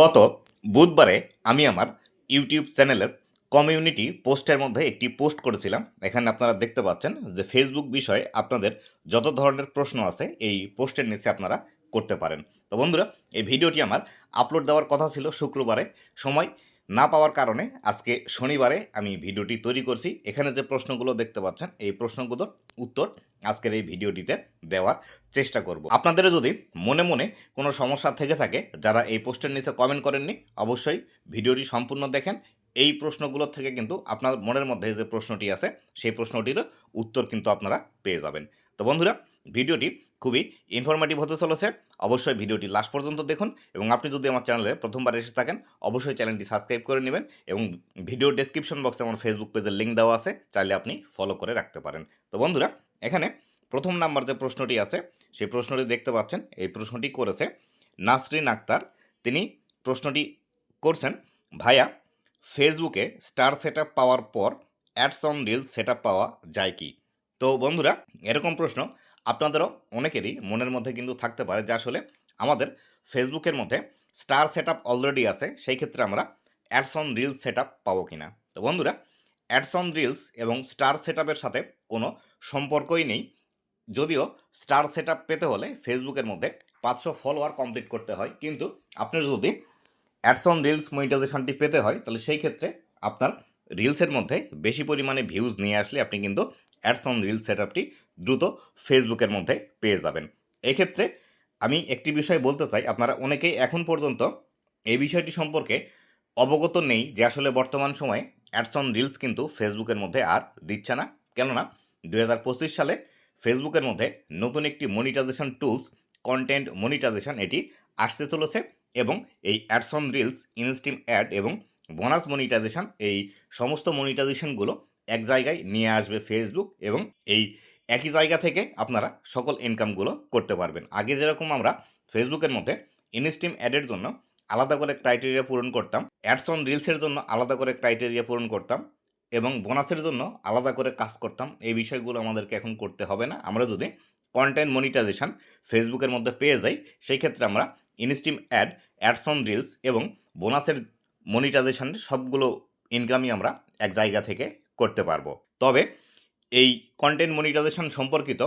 গত বুধবারে আমি আমার ইউটিউব চ্যানেলের কমিউনিটি পোস্টের মধ্যে একটি পোস্ট করেছিলাম। এখানে আপনারা দেখতে পাচ্ছেন যে ফেসবুক বিষয়ে আপনাদের যত ধরনের প্রশ্ন আছে, এই পোস্টের নিচে আপনারা করতে পারেন। তো বন্ধুরা, এই ভিডিওটি আমার আপলোড দেওয়ার কথা ছিল শুক্রবারে। সময় না পাওয়ার কারণে আজকে শনিবারে আমি ভিডিওটি তৈরি করছি। এখানে যে প্রশ্নগুলো দেখতে পাচ্ছেন, এই প্রশ্নগুলোর উত্তর আজকের এই ভিডিওটিতে দেওয়ার চেষ্টা করব। আপনাদের যদি মনে মনে কোনো সমস্যা থেকে থাকে, যারা এই পোস্টের নিচে কমেন্ট করেননি, অবশ্যই ভিডিওটি সম্পূর্ণ দেখেন। এই প্রশ্নগুলোর থেকে কিন্তু আপনার মনের মধ্যে যে প্রশ্নটি আছে, সেই প্রশ্নটিরও উত্তর কিন্তু আপনারা পেয়ে যাবেন। তো বন্ধুরা, ভিডিওটি খুবই ইনফরমেটিভ হতে চলেছে। অবশ্যই ভিডিওটি লাস্ট পর্যন্ত দেখুন এবং আপনি যদি আমার চ্যানেলে প্রথমবার এসে থাকেন, অবশ্যই চ্যানেলটি সাবস্ক্রাইব করে নেবেন এবং ভিডিও ডেসক্রিপশন বক্সে আমার ফেসবুক পেজের লিঙ্ক দেওয়া আছে, চাইলে আপনি ফলো করে রাখতে পারেন। তো বন্ধুরা, এখানে প্রথম নাম্বার যে প্রশ্নটি আছে, সেই প্রশ্নটি দেখতে পাচ্ছেন। এই প্রশ্নটি করেছে, নাসরিন আক্তার, তিনি প্রশ্নটি করছেন, ভাইয়া ফেসবুকে স্টার সেট পাওয়ার পর অ্যাডস অন রিল সেট পাওয়া যায় কি? তো বন্ধুরা, এরকম প্রশ্ন আপনাদেরও অনেকেরই মনের মধ্যে কিন্তু থাকতে পারে যে আসলে আমাদের ফেসবুকের মধ্যে স্টার সেট অলরেডি আছে, সেই ক্ষেত্রে আমরা অ্যাডস অন রিলস সেট পাবো কি না তো বন্ধুরা অ্যাডস অন রিলস এবং স্টার সেট সাথে কোনো সম্পর্কই নেই। যদিও স্টার সেট পেতে হলে ফেসবুকের মধ্যে পাঁচশো ফলোয়ার কমপ্লিট করতে হয়, কিন্তু আপনার যদি অ্যাডস অন রিলস মনিটাইজেশনটি পেতে হয়, তাহলে সেই ক্ষেত্রে আপনার রিলসের মধ্যে বেশি পরিমাণে ভিউজ নিয়ে আসলে আপনি কিন্তু অ্যাডস অন রিলস সেট আপটি দ্রুত ফেসবুকের মধ্যে পেয়ে যাবেন। এক্ষেত্রে আমি একটি বিষয় বলতে চাই, আপনারা অনেকেই এখন পর্যন্ত এই বিষয়টি সম্পর্কে অবগত নেই যে আসলে বর্তমান সময়ে অ্যাডস অন রিলস কিন্তু ফেসবুকের মধ্যে আর দিচ্ছে না। কেননা দু হাজার পঁচিশ সালে ফেসবুকের মধ্যে নতুন একটি মনিটাইজেশন টুলস, কন্টেন্ট মনিটাইজেশন এটি আসতে চলেছে এবং এই ads on reels, instream ad এবং বোনাস মনিটাইজেশন এই সমস্ত মনিটাইজেশনগুলো এক জায়গায় নিয়ে আসবে ফেসবুক এবং এই একই জায়গা থেকে আপনারা সকল ইনকামগুলো করতে পারবেন। আগে যেরকম আমরা ফেসবুকের মধ্যে ইনস্টিম অ্যাডের জন্য আলাদা করে ক্রাইটেরিয়া পূরণ করতাম অ্যাডস অন রিলসের জন্য আলাদা করে ক্রাইটেরিয়া পূরণ করতাম এবং বোনাসের জন্য আলাদা করে কাজ করতাম। এই বিষয়গুলো আমাদেরকে এখন করতে হবে না। আমরা যদি কন্টেন্ট মনিটাইজেশন ফেসবুকের মধ্যে পেয়ে যাই সেই ক্ষেত্রে আমরা instream ad ads on reels এবং বোনাসের মনিটাইজেশান সবগুলো ইনকামই আমরা এক জায়গা থেকে করতে পারব। তবে এই কন্টেন্ট মনিটাইজেশন সম্পর্কিত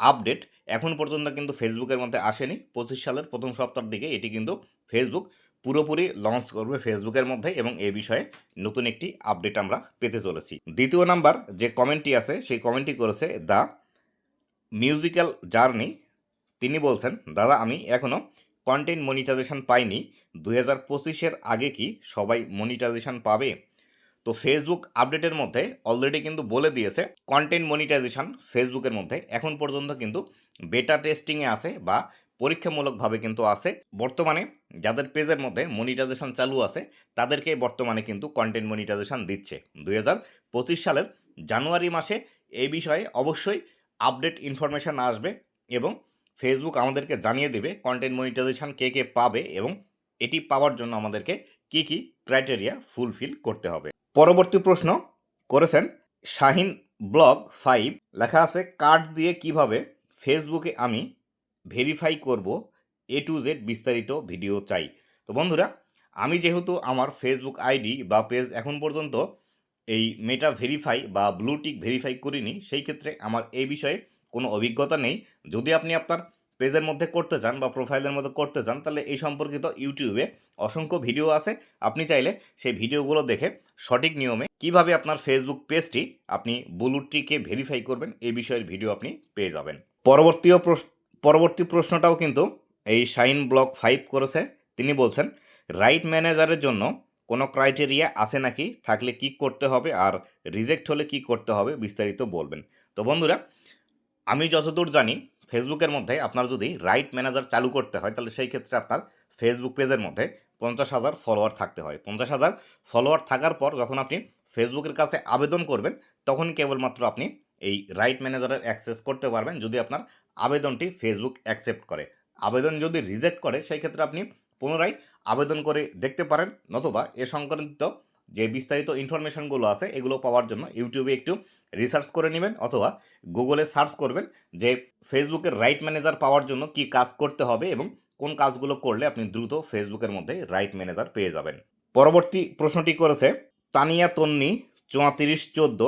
আপডেট এখন পর্যন্ত কিন্তু ফেসবুকের মধ্যে আসেনি। পঁচিশ সালের প্রথম সপ্তাহের দিকে এটি কিন্তু ফেসবুক পুরোপুরি লঞ্চ করবে ফেসবুকের মধ্যে এবং এ বিষয়ে নতুন একটি আপডেট আমরা পেতে চলেছি। দ্বিতীয় নাম্বার যে কমেন্টটি আছে, সেই কমেন্টটি করেছে দ্য মিউজিক্যাল জার্নি তিনি বলছেন, দাদা, আমি এখনও কন্টেন্ট মনিটাইজেশন পাইনি। দুই হাজার পঁচিশের আগে কি সবাই মনিটাইজেশন পাবে? তো ফেসবুক আপডেটের মধ্যে অলরেডি কিন্তু বলে দিয়েছে কন্টেন্ট মনিটাইজেশন ফেসবুকের মধ্যে এখন পর্যন্ত কিন্তু বেটা টেস্টিংয়ে আছে বা পরীক্ষামূলকভাবে কিন্তু আছে। বর্তমানে যাদের পেজের মধ্যে মনিটাইজেশন চালু আছে, তাদেরকে বর্তমানে কিন্তু কন্টেন্ট মনিটাইজেশন দিচ্ছে। দু হাজার পঁচিশ সালের জানুয়ারি মাসে এই বিষয়ে অবশ্যই আপডেট ইনফরমেশান আসবে এবং ফেসবুক আমাদেরকে জানিয়ে দেবে কন্টেন্ট মনিটাইজেশন কে কে পাবে এবং এটি পাওয়ার জন্য আমাদেরকে কি কি ক্রাইটেরিয়া ফুলফিল করতে হবে। পরবর্তী প্রশ্ন করেছেন, শাহিন ব্লগ ফাইভ লেখা আছে কার্ড দিয়ে কীভাবে ফেসবুকে আমি ভেরিফাই করব এ টু জেড বিস্তারিত ভিডিও চাই। তো বন্ধুরা, আমি যেহেতু আমার ফেসবুক আইডি বা পেজ এখন পর্যন্ত এই মেটা ভেরিফাই বা ব্লুটিক ভেরিফাই করিনি, সেই ক্ষেত্রে আমার এই বিষয়ে কোনো অভিজ্ঞতা নেই। যদি আপনি আপনার পেজের মধ্যে করতে চান বা প্রোফাইলের মধ্যে করতে চান, তাহলে এই সম্পর্কিত ইউটিউবে অসংখ্য ভিডিও আছে। আপনি চাইলে সেই ভিডিওগুলো দেখে সঠিক নিয়মে কীভাবে আপনার ফেসবুক পেজটি আপনি ব্লুটিকে ভেরিফাই করবেন, এই বিষয়ের ভিডিও আপনি পেয়ে যাবেন। পরবর্তীও পরবর্তী প্রশ্নটাও কিন্তু এই শাইন ব্লক ফাইভ করেছে। তিনি বলছেন রাইট ম্যানেজারের জন্য কোনো ক্রাইটেরিয়া আছে নাকি? থাকলে কি করতে হবে আর রিজেক্ট হলে কি করতে হবে? বিস্তারিত বলবেন। তো বন্ধুরা, আমি যতদূর জানি ফেসবুকের মধ্যে আপনার যদি রাইট ম্যানেজার চালু করতে হয়, তাহলে সেই ক্ষেত্রে আপনার ফেসবুক পেজের মধ্যে পঞ্চাশ হাজার ফলোয়ার থাকতে হয়। পঞ্চাশ হাজার ফলোয়ার থাকার পর যখন আপনি ফেসবুকের কাছে আবেদন করবেন, তখন কেবলমাত্র আপনি এই রাইট ম্যানেজারের অ্যাক্সেস করতে পারবেন, যদি আপনার আবেদনটি ফেসবুক অ্যাকসেপ্ট করে। আবেদন যদি রিজেক্ট করে, সেই ক্ষেত্রে আপনি পুনরায় আবেদন করে দেখতে পারেন, নতুবা এ সংক্রান্ত যে বিস্তারিত ইনফরমেশনগুলো আছে, এগুলো পাওয়ার জন্য ইউটিউবে একটু রিসার্চ করে নেবেন অথবা গুগলে সার্চ করবেন যে ফেসবুকের রাইট ম্যানেজার পাওয়ার জন্য কি কাজ করতে হবে এবং কোন কাজগুলো করলে আপনি দ্রুত ফেসবুকের মধ্যে রাইট ম্যানেজার পেয়ে যাবেন। পরবর্তী প্রশ্নটি করেছে, তানিয়া তন্নি চুয়াত্রিশ চোদ্দ,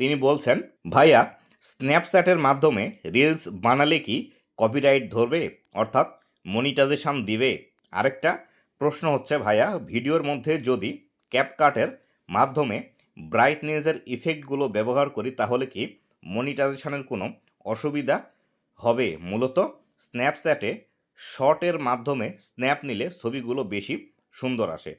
তিনি বলছেন, ভাইয়া স্ন্যাপচ্যাটের মাধ্যমে রিলস বানালে কি কপিরাইট ধরবে? অর্থাৎ মনিটাইজেশন দিবে? আরেকটা প্রশ্ন হচ্ছে, ভাইয়া, ভিডিওর মধ্যে যদি ক্যাপকাটের মাধ্যমে ব্রাইটনেসের ইফেক্টগুলো ব্যবহার করি তাহলে কি মনিটাইজেশনের কোনো অসুবিধা হবে? মূলত স্ন্যাপচ্যাটে শর্টের মাধ্যমে স্ন্যাপ নিলে ছবিগুলো বেশি সুন্দর আসে।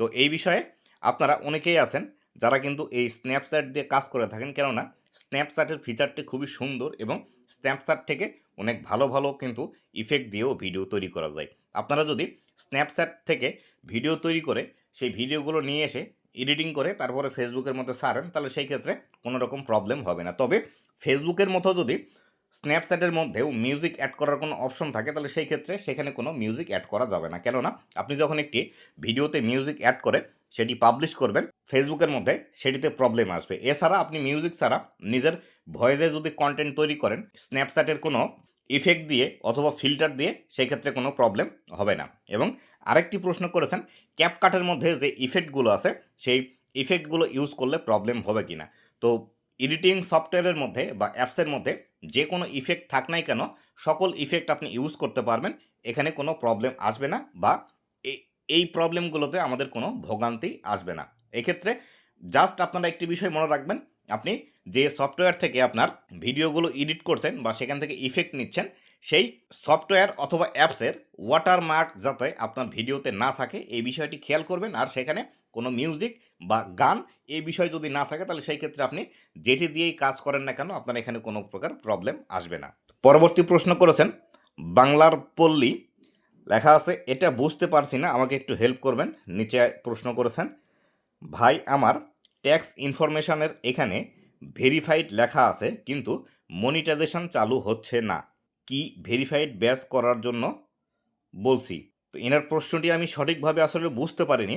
তো এই বিষয়ে আপনারা অনেকেই আছেন যারা কিন্তু এই স্ন্যাপচ্যাট দিয়ে কাজ করে থাকেন, কেননা স্ন্যাপচ্যাটের ফিচারটি খুবই সুন্দর এবং স্ন্যাপচ্যাট থেকে অনেক ভালো ভালো কিন্তু ইফেক্ট দিয়েও ভিডিও তৈরি করা যায়। আপনারা যদি স্ন্যাপচ্যাট থেকে ভিডিও তৈরি করে সেই ভিডিওগুলো নিয়ে এসে এডিটিং করে তারপরে ফেসবুকের মধ্যে সারেন, তাহলে সেই ক্ষেত্রে কোনো রকম প্রবলেম হবে না। তবে ফেসবুকের মতো যদি স্ন্যাপচ্যাটের মধ্যেও মিউজিক অ্যাড করার কোনো অপশন থাকে, তাহলে সেই ক্ষেত্রে সেখানে কোনো মিউজিক অ্যাড করা যাবে না। কেননা আপনি যখন একটি ভিডিওতে মিউজিক অ্যাড করে সেটি পাবলিশ করবেন, ফেসবুকের মধ্যে সেটিতে প্রবলেম আসবে। এছাড়া আপনি মিউজিক ছাড়া নিজের ভয়েসে যদি কন্টেন্ট তৈরি করেন স্ন্যাপচ্যাটের কোনো ইফেক্ট দিয়ে অথবা ফিল্টার দিয়ে সেক্ষেত্রে কোনো প্রবলেম হবে না। এবং আরেকটি প্রশ্ন করেছেন ক্যাপকাটের মধ্যে যে ইফেক্টগুলো আছে, সেই ইফেক্টগুলো ইউজ করলে প্রবলেম হবে কি না তো এডিটিং সফটওয়্যারের মধ্যে বা অ্যাপসের মধ্যে যে কোনো ইফেক্ট থাক নাই কেন, সকল ইফেক্ট আপনি ইউজ করতে পারবেন, এখানে কোনো প্রবলেম আসবে না বা এই- প্রবলেমগুলোতে আমাদের কোনো ভোগান্তি আসবে না। এক্ষেত্রে জাস্ট আপনারা একটি বিষয় মনে রাখবেন, আপনি যে সফটওয়্যার থেকে আপনার ভিডিওগুলো এডিট করছেন বা সেখান থেকে ইফেক্ট নিচ্ছেন সেই সফটওয়্যার অথবা অ্যাপসের ওয়াটারমার্ক যাতে আপনার ভিডিওতে না থাকে, এই বিষয়টি খেয়াল করবেন। আর সেখানে কোনো মিউজিক বা গান এই বিষয় যদি না থাকে, তাহলে সেই ক্ষেত্রে আপনি যেটি দিয়েই কাজ করেন না কেন, আপনার এখানে কোনো প্রকার প্রবলেম আসবে না। পরবর্তী প্রশ্ন করেছেন, বাংলার পল্লী লেখা আছে, এটা বুঝতে পারছি না, আমাকে একটু হেল্প করবেন। নিচে প্রশ্ন করেছেন, ভাই, আমার ট্যাক্স ইনফরমেশনের এখানে ভেরিফাইড লেখা আছে, কিন্তু মনিটাইজেশন চালু হচ্ছে না। কি ভেরিফাইড ব্যাচ করার জন্য বলছি। তো এনার প্রশ্নটি আমি সঠিকভাবে আসলে বুঝতে পারিনি।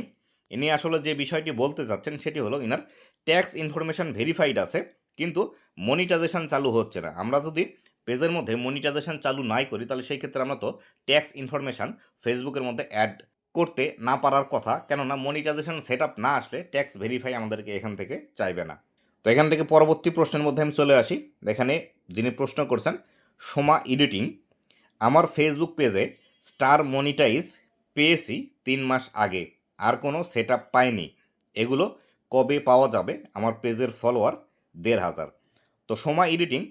ইনি আসলে যে বিষয়টি বলতে চাচ্ছেন সেটি হলো ইনার ট্যাক্স ইনফরমেশন ভেরিফাইড আছে, কিন্তু মনিটাইজেশান চালু হচ্ছে না। আমরা যদি পেজের মধ্যে মনিটাইজেশান চালু নাই করি, তাহলে সেই ক্ষেত্রে আমরা তো ট্যাক্স ইনফরমেশন ফেসবুকের মধ্যে অ্যাড করতে না পারার কথা। কেননা মনিটাইজেশন সেট আপ না আসলে ট্যাক্স ভেরিফাই আমাদেরকে এখান থেকে চাইবে না। তো এখান থেকে পরবর্তী প্রশ্নের মধ্যে আমি চলে আসি। এখানে যিনি প্রশ্ন করছেন সোমা এডিটিং, আমার ফেসবুক পেজে স্টার মনিটাইজ পেয়েছি তিন মাস আগে, আর কোনো সেট আপ পাইনি। এগুলো কবে পাওয়া যাবে? আমার পেজের ফলোয়ার দেড় হাজার। তো সোমা এডিটিং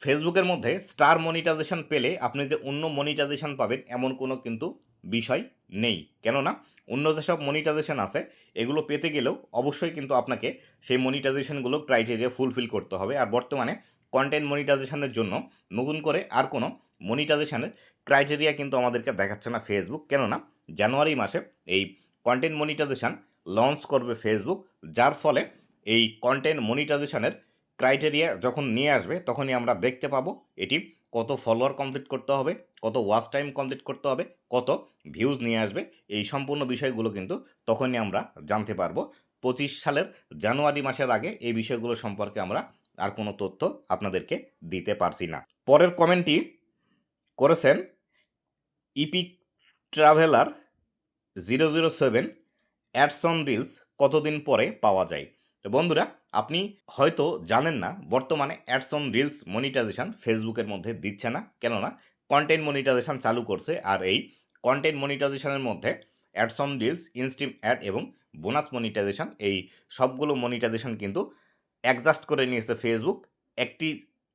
ফেসবুকের মধ্যে স্টার মনিটাইজেশন পেলে আপনি যে অন্য মনিটাইজেশন পাবেন, এমন কোনো কিন্তু বিষয় নেই। কেননা, অন্য যেসব মনিটাইজেশন আছে, এগুলো পেতে গেলেও অবশ্যই কিন্তু আপনাকে সেই মনিটাইজেশনগুলো ক্রাইটেরিয়া ফুলফিল করতে হবে। আর বর্তমানে কন্টেন্ট মনিটাইজেশনের জন্য নতুন করে আর কোনো মনিটাইজেশনের ক্রাইটেরিয়া কিন্তু আমাদেরকে দেখাচ্ছে না ফেসবুক কেননা জানুয়ারি মাসে এই কন্টেন্ট মনিটাইজেশন লঞ্চ করবে ফেসবুক যার ফলে এই কন্টেন্ট মনিটাইজেশনের ক্রাইটেরিয়া যখন নিয়ে আসবে, তখনই আমরা দেখতে পাবো এটি কত ফলোয়ার কমপ্লিট করতে হবে, কত ওয়াচ টাইম কমপ্লিট করতে হবে, কত ভিউজ নিয়ে আসবে, এই সম্পূর্ণ বিষয়গুলো কিন্তু তখনই আমরা জানতে পারব। পঁচিশ সালের জানুয়ারি মাসের আগে এই বিষয়গুলো সম্পর্কে আমরা আর কোনো তথ্য আপনাদেরকে দিতে পারছি না। পরের কমেন্টটি করেছেন epic traveller zero zero seven ads on reels কতদিন পরে পাওয়া যায়? তো বন্ধুরা, আপনি হয়তো জানেন না, বর্তমানে অ্যাডসন রিলস মনিটাইজেশন ফেসবুকের মধ্যে দিচ্ছে না। কেননা, কন্টেন্ট মনিটাইজেশন চালু করছে আর এই কন্টেন্ট মনিটাইজেশনের মধ্যে ads on reels instream ad এবং বোনাস মনিটাইজেশন, এই সবগুলো মনিটাইজেশন কিন্তু অ্যাডজাস্ট করে নিয়েছে ফেসবুক একটি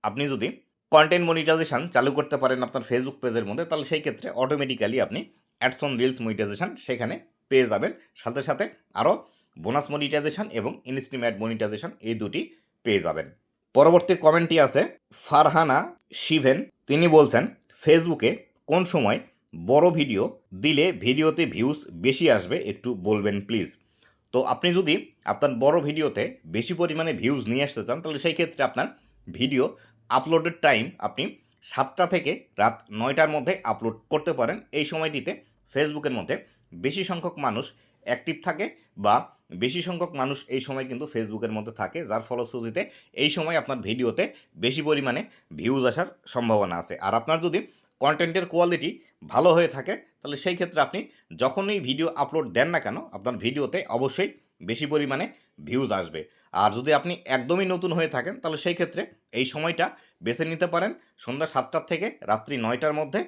আপনি যদি কন্টেন্ট মনিটাইজেশন চালু করতে পারেন আপনার ফেসবুক পেজের মধ্যে, তাহলে সেই ক্ষেত্রে অটোমেটিক্যালি আপনি অ্যাডসন রিলস মনিটাইজেশন সেখানে পেয়ে যাবেন। সাথে সাথে আরও বোনাস মনিটাইজেশন এবং ইনস্টিম অ্যাড মনিটাইজেশন এই দুটি পেয়ে যাবেন। পরবর্তী কমেন্টটি আছে ফারহানা শিভেন। তিনি বলছেন ফেসবুকে কোন সময় বড় ভিডিও দিলে ভিডিওতে ভিউজ বেশি আসবে একটু বলবেন প্লিজ তো আপনি যদি আপনার বড় ভিডিওতে বেশি পরিমাণে ভিউজ নিয়ে আসতে চান, তাহলে সেই ক্ষেত্রে আপনার ভিডিও আপলোডের টাইম আপনি সাতটা থেকে রাত নয়টার মধ্যে আপলোড করতে পারেন। এই সময়টিতে ফেসবুকের মধ্যে বেশি সংখ্যক মানুষ অ্যাক্টিভ থাকে বা বেশি সংখ্যক মানুষ এই সময় কিন্তু ফেসবুকের মধ্যে থাকে, যার ফলশ্রুতিতে এই সময় আপনার ভিডিওতে বেশি পরিমাণে ভিউজ আসার সম্ভাবনা আছে। আর আপনার যদি কন্টেন্টের কোয়ালিটি ভালো হয়ে থাকে, তাহলে সেই ক্ষেত্রে আপনি যখনই ভিডিও আপলোড দেন না কেন, আপনার ভিডিওতে অবশ্যই বেশি পরিমাণে ভিউজ আসবে। আর যদি আপনি একদমই নতুন হয়ে থাকেন, তাহলে সেই ক্ষেত্রে এই সময়টা বেছে নিতে পারেন। সন্ধ্যা সাতটার থেকে রাত্রি নয়টার মধ্যে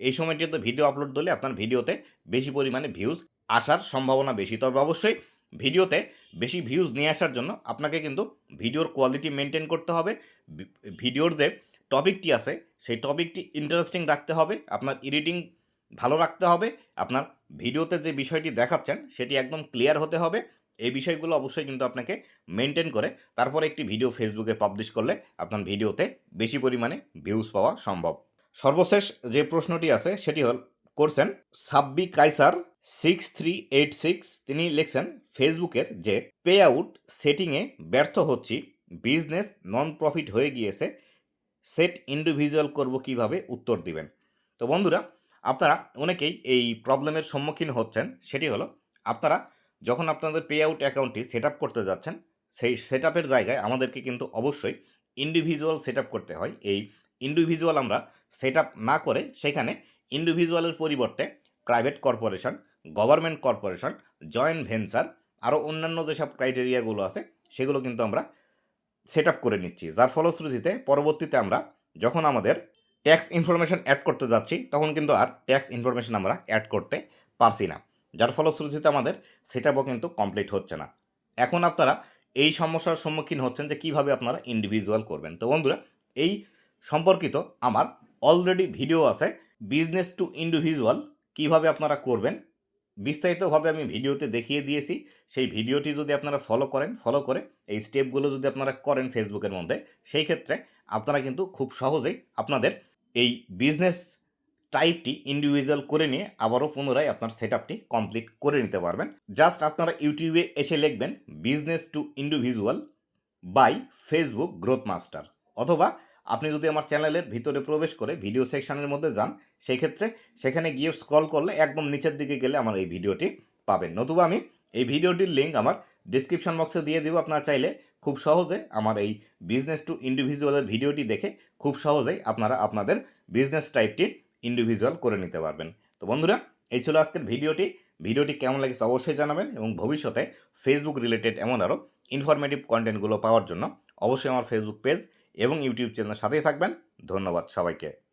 এই সময়টিতে ভিডিও আপলোড দিলে আপনার ভিডিওতে বেশি পরিমাণে ভিউজ আসার সম্ভাবনা বেশি। তবে অবশ্যই ভিডিওতে বেশি ভিউজ নিয়ে আসার জন্য আপনাকে কিন্তু ভিডিওর কোয়ালিটি মেনটেন করতে হবে। ভিডিওর যে টপিকটি আছে, সেই টপিকটি ইন্টারেস্টিং রাখতে হবে, আপনার এডিটিং ভালো রাখতে হবে, আপনার ভিডিওতে যে বিষয়টি দেখাচ্ছেন, সেটি একদম ক্লিয়ার হতে হবে, এই বিষয়গুলো অবশ্যই কিন্তু আপনাকে মেনটেন করে, তারপরে একটি ভিডিও ফেসবুকে পাবলিশ করলে আপনার ভিডিওতে বেশি পরিমাণে ভিউজ পাওয়া সম্ভব। সর্বশেষ যে প্রশ্নটি আছে, সেটি হল, করছেন Sabbi Kaiser six three eight six তিনি লিখছেন ফেসবুকের যে পে আউট সেটিংয়ে ব্যর্থ হচ্ছি বিজনেস নন প্রফিট হয়ে গিয়েছে সেট ইন্ডিভিজুয়াল করব কীভাবে? উত্তর দিবেন। তো বন্ধুরা, আপনারা অনেকেই এই প্রবলেমের সম্মুখীন হচ্ছেন। সেটি হলো, আপনারা যখন আপনাদের পে আউট অ্যাকাউন্টটি সেট আপ করতে যাচ্ছেন, সেই সেট আপের জায়গায় আমাদেরকে কিন্তু অবশ্যই ইন্ডিভিজুয়াল সেট আপ করতে হয়। এই ইন্ডিভিজুয়াল আমরা সেট আপ না করে সেখানে ইন্ডিভিজুয়ালের পরিবর্তে private corporation government corporation joint venture আরও অন্যান্য যেসব ক্রাইটেরিয়াগুলো আছে, সেগুলো কিন্তু আমরা সেট করে নিচ্ছি। যার ফলশ্রুতিতে পরবর্তীতে আমরা যখন আমাদের ট্যাক্স ইনফরমেশন অ্যাড করতে যাচ্ছি, তখন কিন্তু আর ট্যাক্স ইনফরমেশন আমরা অ্যাড করতে পারছি না। যার ফলশ্রুতিতে আমাদের সেট কিন্তু কমপ্লিট হচ্ছে না। এখন আপনারা এই সমস্যার সম্মুখীন হচ্ছেন যে কীভাবে আপনারা ইন্ডিভিজুয়াল করবেন। তো বন্ধুরা, এই সম্পর্কিত আমার অলরেডি ভিডিও আছে বিজনেস টু ইন্ডিভিজুয়াল কীভাবে আপনারা করবেন বিস্তারিতভাবে আমি ভিডিওতে দেখিয়ে দিয়েছি। সেই ভিডিওটি যদি আপনারা ফলো করেন ফলো করে এই স্টেপগুলো যদি আপনারা করেন ফেসবুকের মধ্যে, সেই ক্ষেত্রে আপনারা কিন্তু খুব সহজেই আপনাদের এই বিজনেস টাইপটি ইন্ডিভিজুয়াল করে নিয়ে আবারও পুনরায় আপনার সেট আপটি কমপ্লিট করে নিতে পারবেন। জাস্ট আপনারা ইউটিউবে এসে লিখবেন business to individual by Facebook growth master অথবা আপনি যদি আমার চ্যানেলের ভিতরে প্রবেশ করে ভিডিও সেকশানের মধ্যে যান সেই ক্ষেত্রে সেখানে গিয়ে স্ক্রল করলে একদম নিচের দিকে গেলে আমার এই ভিডিওটি পাবেন। নতুবা আমি এই ভিডিওটির লিঙ্ক আমার ডিসক্রিপশন বক্সে দিয়ে দেবো। আপনারা চাইলে খুব সহজে আমার এই বিজনেস টু ইন্ডিভিজুয়ালের ভিডিওটি দেখে খুব সহজেই আপনারা আপনাদের বিজনেস টাইপটি ইন্ডিভিজুয়াল করে নিতে পারবেন। তো বন্ধুরা, এই ছিল আজকের ভিডিওটি। ভিডিওটি কেমন লাগছে অবশ্যই জানাবেন এবং ভবিষ্যতে ফেসবুক রিলেটেড এমন আরও ইনফরমেটিভ কন্টেন্টগুলো পাওয়ার জন্য অবশ্যই আমার ফেসবুক পেজ এবং ইউটিউব চ্যানেলের সাথেই থাকবেন। ধন্যবাদ সবাইকে।